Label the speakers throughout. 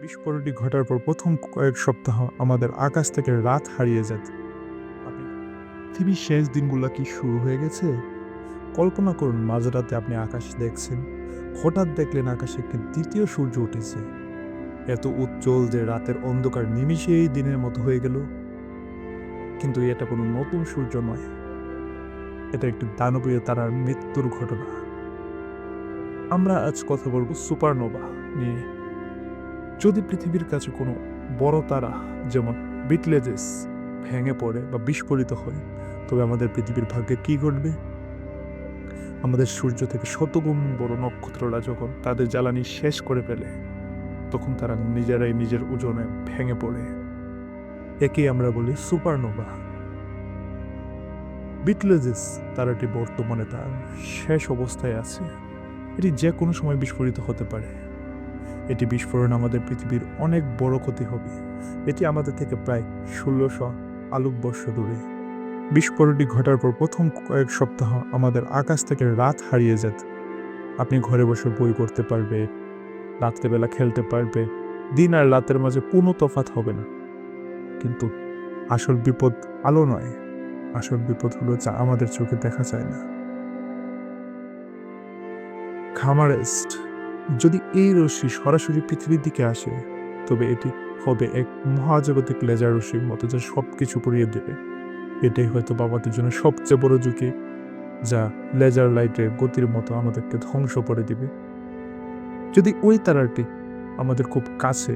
Speaker 1: বিস্ফোরণটি ঘটার পর প্রথম কয়েক সপ্তাহ আমাদের আকাশ থেকে রাত হারিয়ে যেত। পৃথিবীর শেষ দিনগুলো কি শুরু হয়ে গেছে? কল্পনা করুন, মাঝরাতে আপনি আকাশ দেখছেন, হঠাৎ দেখলেন আকাশে একটি দ্বিতীয় সূর্য উঠেছে। এত উজ্জ্বল যে রাতের অন্ধকার নিমিষেই দিনের মতো হয়ে গেল। কিন্তু এটা কোনো নতুন সূর্য নয়। এটা একটি দানবীয় তারার মৃত্যুর ঘটনা। আমরা আজ কথা বলব সুপারনোভা নিয়ে। যদি পৃথিবীর কাছে কোনো বড় তারা, যেমন বিটলেজেস, ভেঙে পড়ে বা বিস্ফোরিত হয়, তবে আমাদের পৃথিবীর ভাগ্যে কি ঘটবে? আমাদের সূর্য থেকে শতগুণ বড় নক্ষত্ররা যখন তাদের জ্বালানি শেষ করে ফেলে, তখন তারা নিজেরাই নিজের ওজনে ভেঙে পড়ে। একে আমরা বলি সুপারনোভা। বিটলেজেস তারাটি বর্তমানে তার শেষ অবস্থায় আছে। এটি যে কোনো সময় বিস্ফোরিত হতে পারে। এটি বিস্ফোরণ আমাদের পৃথিবীর অনেক বড় ক্ষতি হবে। এটি আমাদের থেকে প্রায় ষোলোশো আলোকবর্ষ দূরে। বিস্ফোরণটি ঘটার পর প্রথম কয়েক সপ্তাহ আমাদের আকাশ থেকে রাত হারিয়ে যেত। আপনি ঘরে বসে বই পড়তে পারবে, রাত্রেবেলা খেলতে পারবে, দিন আর রাতের মাঝে কোনো তফাৎ হবে না। কিন্তু আসল বিপদ আলো নয়। আসল বিপদ হলো যা আমাদের চোখে দেখা যায় না। খামারেস্ট যদি এই রশ্মি সরাসরি পৃথিবীর দিকে আসে, তবে এটি হবে এক মহাজাগতিক লেজার রশ্মির মতো যা সব কিছু পুড়িয়ে দেবে। এটাই হয়তো বাবাদের জন্য সবচেয়ে বড় ঝুঁকি, যা লেজার লাইটের গতির মতো আমাদেরকে ধ্বংস করে দিবে। যদি ওই তারাটি আমাদের খুব কাছে,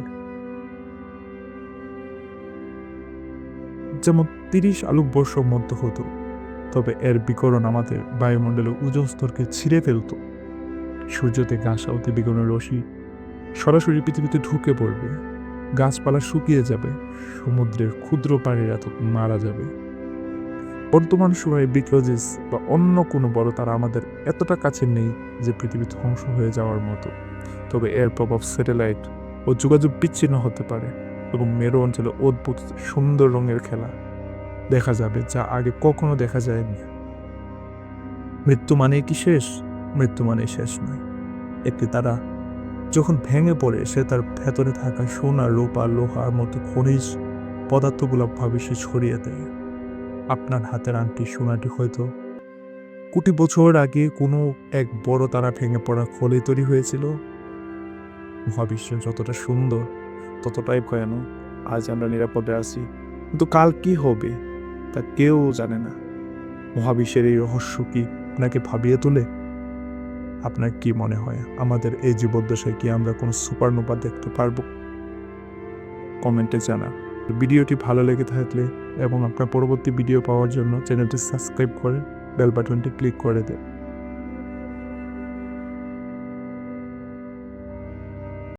Speaker 1: যেমন তিরিশ আলোক বর্ষ মধ্য হতো, তবে এর বিকরণ আমাদের বায়ুমণ্ডলের ওজন স্তরকে ছিঁড়ে ফেলতো। সূর্য থেকে আসা অতি বিকরণের রশ্মি সরাসরি পৃথিবীতে ঢুকে পড়বে। গাছপালা শুকিয়ে যাবে, সমুদ্রের ক্ষুদ্র প্রাণীরা তো মারা যাবে। বর্তমান সময়ে বিক্লোজিস বা অন্য কোনো বড় তারা আমাদের এতটা কাছে নেই যে পৃথিবী ধ্বংস হয়ে যাওয়ার মতো। তবে এর প্রভাব স্যাটেলাইট ও যোগাযোগ বিচ্ছিন্ন হতে পারে এবং মেরু অঞ্চলে অদ্ভুত সুন্দর রঙের খেলা দেখা যাবে যা আগে কখনো দেখা যায়নি। মৃত্যু মানে কি শেষ? মৃত্যু মানে শেষ নয়। একটি তারা যখন ভেঙে পড়ে, সে তার ভেতরে থাকা সোনা, রূপা লোহার মতো খনিজ পদার্থগুলো ভবিষ্যৎ ছড়িয়ে দেয়। আপনার হাতের আংটি সোনাটি হয়তো কোটি বছর আগে কোনো এক বড় তারা ভেঙে পড়া খোলে তৈরি হয়েছিল। মহাবিশ্ব যতটা সুন্দর, ততটাই ভয়ানক। আজ আমরা নিরাপদে আছি। কিন্তু কাল কি হবে, তা কেউ জানে না। মহাবিশ্বের এই রহস্য কি আপনাকে ভাবিয়ে তোলে? আপনার কি মনে হয়? আমাদের এই জীবদ্দশায় কি আমরা কোনো সুপারনোভা দেখতে পারব? কমেন্টে জানা ভিডিওটি ভালো লেগে থাকলে এবং আপনার পরবর্তী ভিডিও পাওয়ার জন্য চ্যানেলটি সাবস্ক্রাইব করে বেল বাটনটি ক্লিক করে দেন।